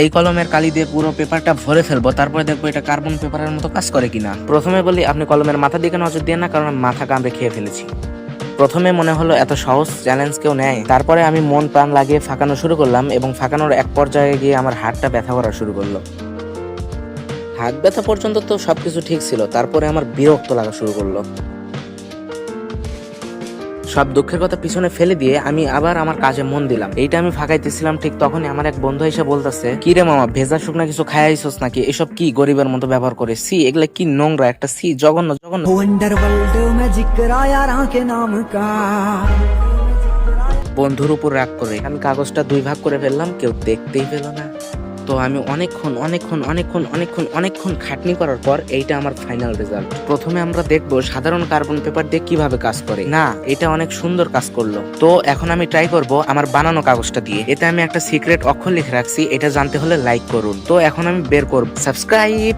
এই কলমের কালি দিয়ে পুরো পেপারটা ভরে ফেলব, তারপরে দেখব এটা কার্বন পেপারের মতো কাজ করে কিনা। প্রথমে বলি, আপনি কলমের মাথা দিকে নজর দিয়ে না, কারণ মাথা কামড়ে খেয়ে ফেলেছি। প্রথমে মনে হলো, এত সহজ চ্যালেঞ্জ কেউ নেয়। তারপরে আমি মন প্রাণ লাগিয়ে ফাঁকানো শুরু করলাম এবং ফাঁকানোর এক পর্যায়ে গিয়ে আমার হাতটা ব্যথা করা শুরু করল। হাত ব্যথা পর্যন্ত তো সবকিছু ঠিক ছিল, তারপরে আমার বিরক্ত লাগা শুরু করল। সব দুঃখের কথা পিছনে ফেলে দিয়ে আমি আবার আমার কাজে মন দিলাম। এইটা আমি ফাঁকাইতেছিলাম ঠিক তখনই আমার এক বন্ধু এসে বলতেছে কি রে মামা ভেজা শুকনা কিছু খাই আইসোস নাকি? এসব কি গরিবের মতো ব্যবহার করে? সি এগুলা কি নোংরা একটা সি জঘন্য জঘন্য। বন্ধুর উপর রাগ করে আমি কাগজটা দুই ভাগ করে ফেললাম কেউ দেখতেই পেল না। তো আমি অনেকক্ষণ অনেকক্ষণ অনেকক্ষণ অনেকক্ষণ অনেকক্ষণ খাটনি করার পর এইটা আমার ফাইনাল রেজাল্ট প্রথমে আমরা দেখব সাধারণ কার্বন পেপার দিয়ে কীভাবে কাজ করে। না, এটা অনেক সুন্দর কাজ করল। তো এখন আমি ট্রাই করব আমার বানানো কাগজটা দিয়ে। এতে আমি একটা সিক্রেট অক্ষর লিখে রাখছি, এটা জানতে হলে লাইক করুন। তো এখন আমি বের করব। সাবস্ক্রাইব